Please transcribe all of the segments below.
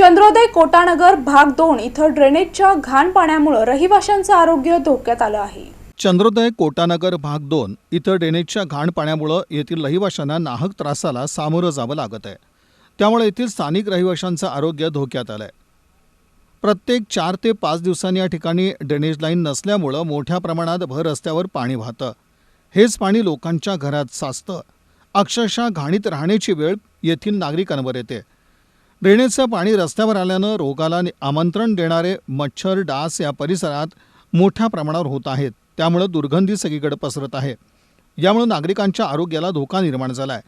चंद्रोदय कोटानगर भाग दोन इथं ड्रेनेजच्या घाण पाण्यामुळे रहिवाशांचं आरोग्य धोक्यात आलं आहे. चंद्रोदय कोटानगर भाग दोन इथं ड्रेनेजच्या घाण पाण्यामुळं येथील रहिवाशांना नाहक त्रासाला सामोरं जावं लागत आहे. त्यामुळे येथील स्थानिक रहिवाशांचं आरोग्य धोक्यात आलं आहे प्रत्येक चार ते पाच दिवसांनी या ठिकाणी ड्रेनेज लाईन नसल्यामुळं मोठ्या प्रमाणात भर रस्त्यावर पाणी वाहतं. हेच पाणी लोकांच्या घरात साचतं. अक्षरशः घाणीत राहण्याची वेळ येथील नागरिकांवर येते. ड्रेनेजचं पाणी रस्त्यावर आल्यानं रोगाला नि- आमंत्रण देणारे मच्छर डास या परिसरात मोठ्या प्रमाणावर होत आहेत. त्यामुळं दुर्गंधी सगळीकडे पसरत आहे. यामुळे नागरिकांच्या आरोग्याला धोका निर्माण झाला आहे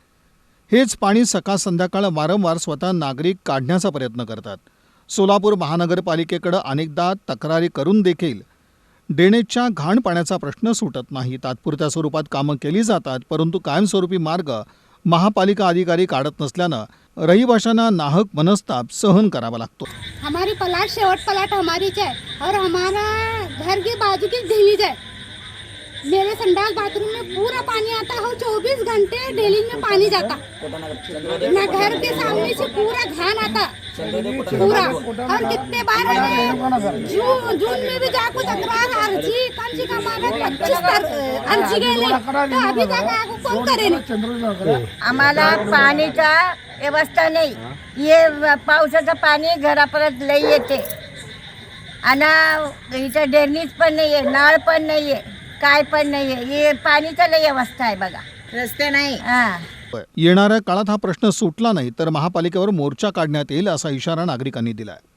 हेच पाणी सकाळ संध्याकाळ वारंवार स्वतः नागरिक काढण्याचा प्रयत्न करतात. सोलापूर महानगरपालिकेकडं अनेकदा तक्रारी करून देखील ड्रेनेजच्या घाण पाण्याचा प्रश्न सुटत नाही. तात्पुरत्या स्वरूपात कामं केली जातात परंतु कायमस्वरूपी मार्ग महापालिका अधिकारी काढत नसल्यानं रहिवाशांना नाहक मनस्ताप सहन करावा लागतो. हमारी पलाट शेवट पलाट हमारी आहे और हमारा घर के बाजू की दहलीज है मेरे संडास बाथरूम में पूरा पानी आता है और 24 घंटे डेली में पानी जाता. ना घर के सामने से पूरा घान आता. पूरा. और कितने बार जून जून में भी जाको तकरार आगो आम्हाला पाणीचा व्यवस्था नाही. हे? पावसाचं पाणी घरापर्यंत लई येते. आणि इथं डेरणीच पण नाही आहे नळ पण नाही आहे काय पण नाही आहे हे पाणीचं लई व्यवस्था आहे बघा. रस्ते नाही. हां. येणाऱ्या काळात हा प्रश्न सुटला नाही तर महापालिकेवर मोर्चा काढण्यात येईल असा इशारा नागरिकांनी दिला आहे